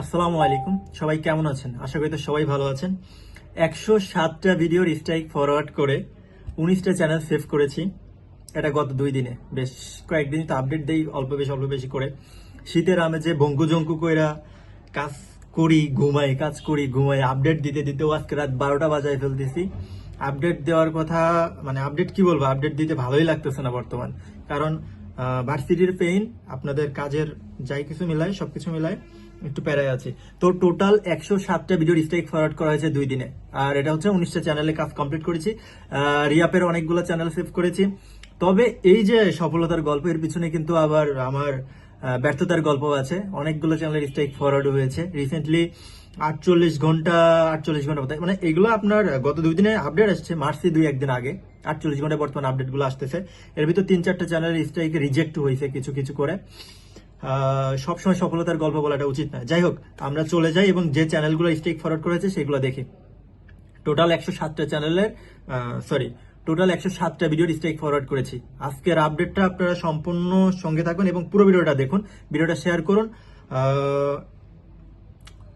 আসসালামু আলাইকুম। সবাই কেমন আছেন? আশা করি তো সবাই ভালো আছেন। একশো সাতটা ভিডিওর স্ট্রাইক ফরওয়ার্ড করে উনিশটা চ্যানেল সেভ করেছি। এটা গত দুই দিনে। বেশ কয়েকদিন তো আপডেট দেই, অল্প বেশি অল্প বেশি করে। শীতের আমেজে বঙ্কু জঙ্কু কইরা কাজ করি, ঘুমাই, কাজ করি, ঘুমাই। আপডেট দিতে দিতেও আজকে রাত বারোটা বাজায় ফেলতেছি। আপডেট দেওয়ার কথা মানে আপডেট কি বলব? আপডেট দিতে ভালোই লাগতেছে না বর্তমান। কারণ ভার্সিটির পেইন আপনাদের কাজের যাই কিছু মিলায়, সবকিছু মিলায় একটু প্যারায় আছে। তো টোটাল একশো সাতটা ভিডিও স্ট্রাইক ফরওয়ার্ড করা হয়েছে দুই দিনে। আর এটা হচ্ছে উনিশটা চ্যানেলে কাজ কমপ্লিট করেছি। রিয়াপের অনেকগুলো চ্যানেল সেভ করেছি। তবে এই যে সফলতার গল্পের পিছনে কিন্তু আবার আমার ব্যর্থতার গল্প আছে। অনেকগুলো চ্যানেলের স্ট্রাইক ফরওয়ার্ড হয়েছে। রিসেন্টলি আটচল্লিশ ঘণ্টা আটচল্লিশ ঘণ্টা মানে এগুলো আপনার গত দুই দিনে আপডেট আসছে, মার্চে দুই, একদিন আগে। আটচল্লিশ ঘণ্টা বর্তমান আপডেটগুলো আসতেছে। এর ভিতর তিন চারটা চ্যানেলের স্ট্রাইক রিজেক্ট হয়েছে কিছু কিছু করে। সবসময় সফলতার গল্প বলাটা উচিত না। যাই হোক, আমরা চলে যাই এবং যে চ্যানেলগুলো স্ট্রাইক ফরওয়ার্ড করেছে সেগুলো দেখি। টোটাল একশো সাতটা চ্যানেলের সরি টোটাল একশো সাতটা ভিডিওর স্ট্রাইক ফরওয়ার্ড করেছি। আজকের আপডেটটা আপনারা সম্পূর্ণ সঙ্গে থাকুন এবং পুরো ভিডিওটা দেখুন। ভিডিওটা শেয়ার করুন।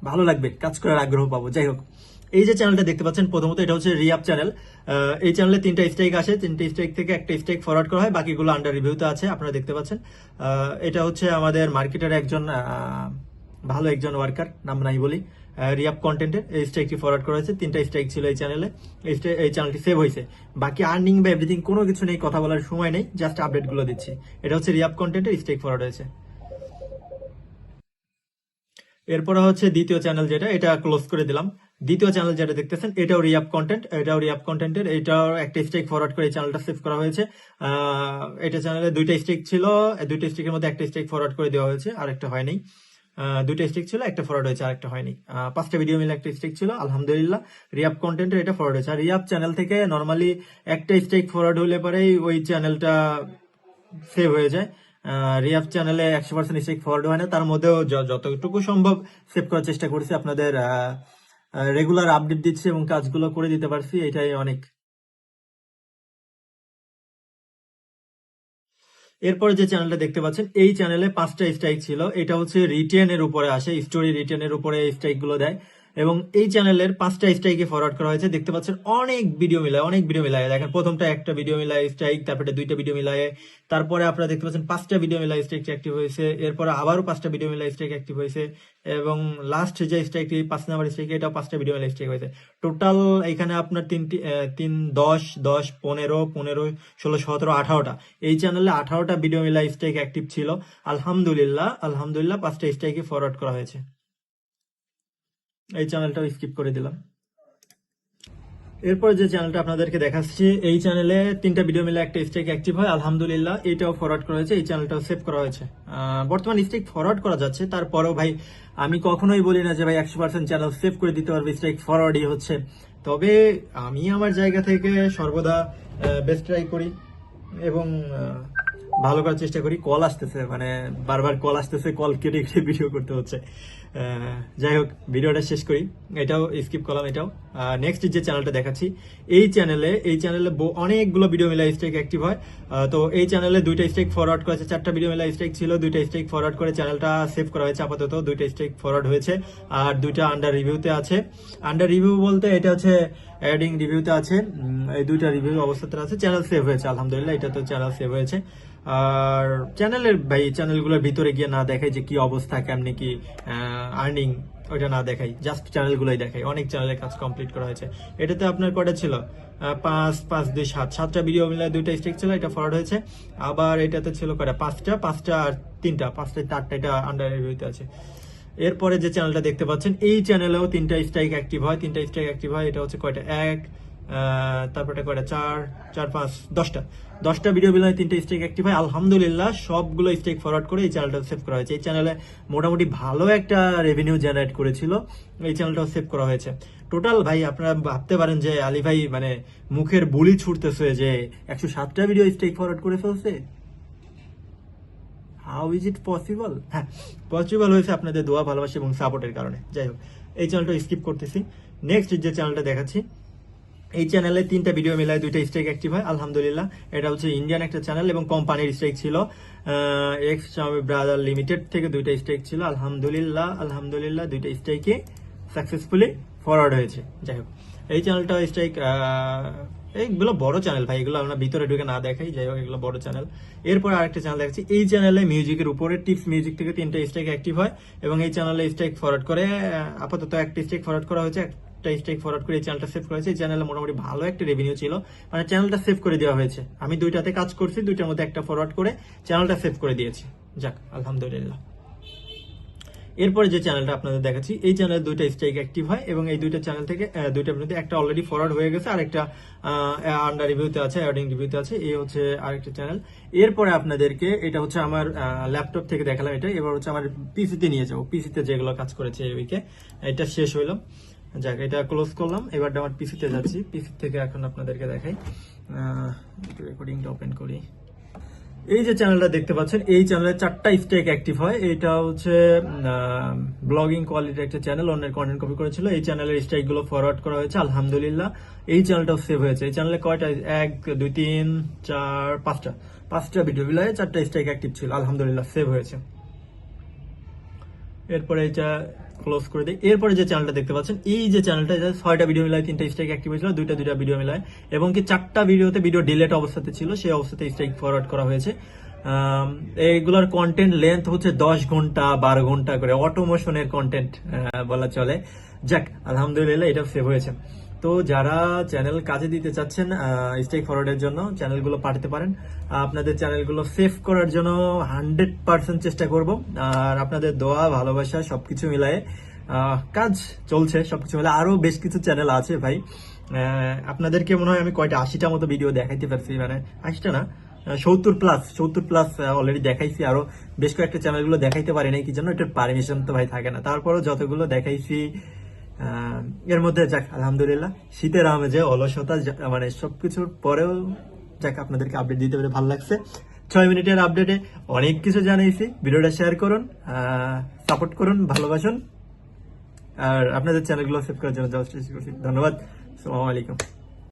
ভালো লাগবে, কাজ করার আগ্রহ পাবো। যাই হোক এই যে চ্যানেলটা দেখতে পাচ্ছেন, প্রথমত এটা হচ্ছে রিয়াপ চ্যানেল এই চ্যানেলে তিনটা স্ট্রাইক আসে, তিনটা স্ট্রাইক থেকে একটা স্ট্রাইক ফরওয়ার্ড করা হয়, বাকিগুলো আন্ডার রিভিউতে আছে, আপনারা দেখতে পাচ্ছেন। এটা হচ্ছে আমাদের মার্কেটের একজন ভালো একজন ওয়ার্কার নাম নাই বলি রিয়াপ কন্টেন্টের এই স্ট্রাইকটি ফরওয়ার্ড করা হয়েছে, তিনটা স্ট্রাইক ছিল এই চ্যানেলে এই চ্যানেলটি সেভ হয়েছে। বাকি আর্নিং বা এভরিথিং কোনো কিছু নেই, কথা বলার সময় নেই জাস্ট আপডেটগুলো দিচ্ছি। এটা হচ্ছে রিয়াপ কন্টেন্টের স্ট্রাইক ফরওয়ার্ড হয়েছে। এরপরে হচ্ছে দ্বিতীয় চ্যানেল যেটা, এটা ক্লোজ করে দিলাম। দ্বিতীয় চ্যানেল যেটা দেখতেছেন, এটাও রিয়াপ কন্টেন্ট এটাও রিয়াপ কন্টেন্টের এটাও একটা স্ট্রাইক ফরওয়ার্ড করে চ্যানেলটা সেভ করা হয়েছে। এটা চ্যানেলে দুইটা স্ট্রাইক ছিল দুইটা স্ট্রাইকের মধ্যে একটা স্ট্রাইক ফরওয়ার্ড করে দেওয়া হয়েছে আর একটা হয়নি দুইটা স্ট্রিক ছিল, একটা ফরওয়ার্ড হয়েছে আর একটা হয়নি পাঁচটা ভিডিও মিলে একটা স্ট্রিক ছিল, আলহামদুলিল্লাহ রিয়াপ কন্টেন্টের এটা ফরওয়ার্ড হয়েছে। আর রিয়াপ চ্যানেল থেকে নর্মালি একটা স্ট্রাইক ফরওয়ার্ড হলে পরেই ওই চ্যানেলটা সেভ হয়ে যায়। রিয়াপ চ্যানেলে একশো পার্সেন্ট স্ট্রাইক ফরওয়ার্ড হয় না, তার মধ্যেও যতটুকু সম্ভব সেভ করার চেষ্টা করছি আপনাদের রেগুলার আপডেট দিচ্ছি এবং কাজগুলো করে দিতে পারছি, এটাই অনেক। এরপরে যে চ্যানেলটা দেখতে পাচ্ছেন, এই চ্যানেলে পাঁচটা স্ট্রাইক ছিল। এটা হচ্ছে রিটেনের উপরে আসে স্টোরি রিটেনের উপরে স্ট্রাইকগুলো দেয়। এবং এই চ্যানেলের পাঁচটা স্ট্রাইকে ফরওয়ার্ড করা হয়েছে। দেখতে পাচ্ছেন, অনেক ভিডিও মিলায়, অনেক ভিডিও মিলায়। দেখেন, প্রথমটা একটা ভিডিও মিলায় স্ট্রাইক তারপরে দুইটা ভিডিও মিলায়। তারপরে আপনারা দেখতে পাচ্ছেন, পাঁচটা ভিডিও মিলায় স্ট্রাইক অ্যাক্টিভ হয়েছে। এরপরে আবারও পাঁচটা ভিডিও মিলায় স্ট্রাইক অ্যাক্টিভ হয়েছে। এবং লাস্ট যে স্ট্রাইকটি পাঁচ নাম্বার স্ট্রাইক এটাও পাঁচটা ভিডিও মিলায় স্ট্রাইক হয়েছে। টোটাল এখানে আপনার তিনটি তিন, দশ দশ, পনেরো পনেরো, ষোলো, সতেরো, আঠারোটা। এই চ্যানেলে আঠারোটা ভিডিও মিলা স্ট্রাইক অ্যাক্টিভ ছিল। আলহামদুলিল্লাহ আলহামদুলিল্লাহ পাঁচটা স্ট্রাইকে ফরওয়ার্ড করা হয়েছে। এই চ্যানেলটাও স্কিপ করে দিলাম। এরপর যে চ্যানেলটা আপনাদেরকে দেখাচ্ছি, এই চ্যানেলে তিনটা ভিডিও মিলে একটা স্ট্রাইক অ্যাক্টিভ হয়, আলহামদুলিল্লাহ, এটাও ফরওয়ার্ড করা হয়েছে, এই চ্যানেলটাও সেভ করা হয়েছে। বর্তমান স্ট্রাইক ফরওয়ার্ড করা যাচ্ছে, তারপরেও ভাই, আমি কখনোই বলি না যে ভাই, একশো পার্সেন্ট চ্যানেল সেভ করে দিতে পারবে স্ট্রাইক ফরওয়ার্ডই হচ্ছে। তবে আমি আমার জায়গা থেকে সর্বদা বেস্ট ট্রাই করি এবং ভালো করার চেষ্টা করি কল আসতেছে মানে বারবার কল আসতেছে কল কেটে কেটে ভিডিও করতে হচ্ছে। যাই হোক ভিডিওটা শেষ করি। এটাও স্কিপ করলাম এটাও। নেক্সট যে চ্যানেলটা দেখাচ্ছি, এই চ্যানেলে এই চ্যানেলে অনেকগুলো ভিডিও মিলা স্ট্রাইক অ্যাক্টিভ হয়। তো এই চ্যানেলে দুইটা স্ট্রাইক ফরওয়ার্ড করেছে, চারটা ভিডিও মেলা স্ট্রাইক ছিল, দুইটা স্ট্রাইক ফরওয়ার্ড করে চ্যানেলটা সেভ করা হয়েছে আপাতত, দুইটা স্ট্রাইক ফরওয়ার্ড হয়েছে, আর দুইটা আন্ডার রিভিউতে আছে। আন্ডার রিভিউ বলতে এটা হচ্ছে অ্যাডিং রিভিউতে আছে। এই দুইটা রিভিউ অবস্থাতে আছে চ্যানেল সেভ হয়েছে, আলহামদুলিল্লাহ, এটা তো চ্যানেল সেভ হয়েছে। আর চ্যানেলের ভাই, চ্যানেলগুলোর ভিতরে গিয়ে না দেখাই যে কি অবস্থা, কেমনি কি আর্নিং ওইটা না দেখাই জাস্ট চ্যানেলগুলোই দেখাই। অনেক চ্যানেলের কাজ কমপ্লিট করা হয়েছে। এটাতে আপনার কটা ছিল? পাঁচ পাঁচ, দুই, সাত। সাতটা ভিডিও মিলে দুইটা স্টিক ছিল, এটা ফরওয়ার্ড হয়েছে। আবার এটাতে ছিল কটা? পাঁচটা পাঁচটা আর তিনটা, পাঁচটা, চারটা, এটা আন্ডার রিভিউতে আছে। এরপরে যে চ্যানেলটা দেখতে পাচ্ছেন, এই চ্যানেলেও তিনটা স্ট্রাইক অ্যাক্টিভ হয়, তিনটা স্ট্রাইক অ্যাক্টিভ হয়, এটা হচ্ছে কয়টা? এক তারপরে কয়টা? চার চার, পাঁচ, দশটা। দশটা ভিডিও বিলয় তিনটা স্ট্রাইক অ্যাক্টিভ হয়। আলহামদুলিল্লাহ, সবগুলো স্ট্রাইক ফরওয়ার্ড করে এই চ্যানেলটা সেভ করা হয়েছে। এই চ্যানেলে মোটামুটি ভালো একটা রেভিনিউ জেনারেট করেছিল। এই চ্যানেলটাও সেভ করা হয়েছে। টোটাল ভাই, আপনারা ভাবতে পারেন যে আলী ভাই মানে মুখের বুলি ছুটতেছে যে একশো সাতটা ভিডিও স্ট্রাইক ফরওয়ার্ড করে ফেলছে? হাউ ইজ ইট পসিবল হ্যাঁ পসিবল হয়েছে আপনাদের দোয়া, ভালোবাসা এবং সাপোর্টের কারণে। যাই হোক, এই চ্যানেলটা স্কিপ করতেছি। নেক্সট যে চ্যানেলটা দেখাচ্ছি এই চ্যানেলে তিনটা ভিডিও মিলায়, দুইটা স্ট্রাইক অ্যাক্টিভ হয়, আলহামদুলিল্লাহ। এটা হচ্ছে ইন্ডিয়ান একটা চ্যানেল এবং কোম্পানির স্ট্রাইক ছিল এক্স স্বামী ব্রাদার লিমিটেড থেকে দুইটা স্ট্রাইক ছিল, আলহামদুলিল্লাহ আলহামদুলিল্লাহ, দুইটা স্ট্রাইকে সাকসেসফুলি ফরওয়ার্ড হয়েছে। যাই হোক, এই চ্যানেলটা স্ট্রাইক এইগুলো বড় চ্যানেল ভাই, এগুলো আমরা ভিতরে ঢুকে না দেখাই, যাই হোক, এগুলো বড় চ্যানেল এরপর আরেকটা চ্যানেল দেখাচ্ছি এই চ্যানেলে মিউজিকের উপরে টিপস মিউজিক থেকে তিনটা স্ট্রাইক অ্যাক্টিভ হয়, এবং এই চ্যানেলে স্ট্রাইক ফরওয়ার্ড করে আপাতত একটা স্ট্রাইক ফরওয়ার্ড করা হয়েছে, একটা স্ট্রাইক ফরওয়ার্ড করে এই চ্যানেলটা সেভ করেছে এই চ্যানেলে মোটামুটি ভালো একটা রেভিনিউ ছিল মানে চ্যানেলটা সেভ করে দেওয়া হয়েছে। আমি দুইটাতে কাজ করছি, দুইটার মধ্যে একটা ফরওয়ার্ড করে চ্যানেলটা সেভ করে দিয়েছি। যাক, আলহামদুলিল্লাহ। এরপরে যে চ্যানেলটা আপনাদের দেখাচ্ছি, এই চ্যানেলে দুইটা স্ট্রাইক অ্যাক্টিভ হয় এবং এই দুইটা চ্যানেল থেকে দুইটা মধ্যে একটা অলরেডি ফরওয়ার্ড হয়ে গেছে আর একটা আন্ডার রিভিউতে আছে অ্যাডিং রিভিউতে আছে, এই হচ্ছে আরেকটা চ্যানেল এরপরে আপনাদেরকে, এটা হচ্ছে আমার ল্যাপটপ থেকে দেখালাম এটা, এবার হচ্ছে আমার পিসিতে নিয়ে যাব। পিসিতে যেগুলো কাজ করেছে এই উইকে এটা শেষ হইল। যাক, এটা ক্লোজ করলাম, এবার আমার পিসিতে যাচ্ছি। পিসি থেকে এখন আপনাদেরকে দেখাই। রেকর্ডিংটা ওপেন করি। এই যে চ্যানেলটা দেখতে পাচ্ছেন, এই চ্যানেলে চারটা স্টেক অ্যাক্টিভ হয়। এটা হচ্ছে ব্লগিং কোয়ালিটির একটা চ্যানেল অন্যের কন্টেন্ট কপি করেছিল। এই চ্যানেলের স্টেকগুলো গুলো ফরওয়ার্ড করা হয়েছে, আলহামদুলিল্লাহ। এই চ্যানেলটাও সেভ হয়েছে। এই চ্যানেলে কয়টা? এক, দুই, তিন, চার, পাঁচটা। পাঁচটা ভিডিও বিলায় চারটা স্টেক অ্যাক্টিভ ছিল। আলহামদুলিল্লাহ সেভ হয়েছে। এরপরে এটা ক্লোজ করে দিই। এরপরে যে চ্যানেলটা দেখতে পাচ্ছেন, এই যে চ্যানেলটা এটা ছয়টা ভিডিও মিলায়, তিনটা স্ট্রাইক অ্যাক্টিভ হয়েছিল, দুইটা দুইটা ভিডিও মিলায়। এবং কি চারটা ভিডিওতে ভিডিও ডিলেট অবস্থাতে ছিল, সেই অবস্থাতে স্ট্রাইক ফরওয়ার্ড করা হয়েছে। এইগুলোর কন্টেন্ট লেন্থ হচ্ছে দশ ঘণ্টা, বারো ঘণ্টা করে। অটোমোশনের কন্টেন্ট বলা চলে। যাক, আলহামদুলিল্লাহ এটা সেভ হয়েছে। তো যারা চ্যানেল কাজে দিতে চাচ্ছেন স্টেক ফরওয়ার্ডের জন্য চ্যানেলগুলো পাঠাতে পারেন। আপনাদের চ্যানেলগুলো সেভ করার জন্য হান্ড্রেড পার্সেন্ট চেষ্টা করব। আর আপনাদের দোয়া, ভালোবাসা সবকিছু মিলায়ে কাজ চলছে, সবকিছু মিলে আরও বেশ কিছু চ্যানেল আছে ভাই। আপনাদেরকে মনে হয় আমি কয়টা আশিটা মতো ভিডিও দেখাইতে পারছি? মানে আশিটা না? সত্তর প্লাস সত্তর প্লাস অলরেডি দেখাইছি। আরও বেশ কয়েকটা চ্যানেলগুলো দেখাইতে পারি নাই, কি জন্য? এটার পারমিশন তো ভাই থাকে না। তারপরও যতগুলো দেখাইছি এর মধ্যে যাক, আলহামদুলিল্লাহ। শীতের আমেজে অলসতা মানে সবকিছুর পরেও যাক, আপনাদেরকে আপডেট দিতে পেরে ভালো লাগছে। ছয় মিনিটের আপডেটে অনেক কিছু জানিয়েছি। ভিডিওটা শেয়ার করুন সাপোর্ট করুন, ভালোবাসুন। আর আপনাদের চ্যানেলগুলো সেভ করার জন্য ধন্যবাদ। সালামু আলাইকুম।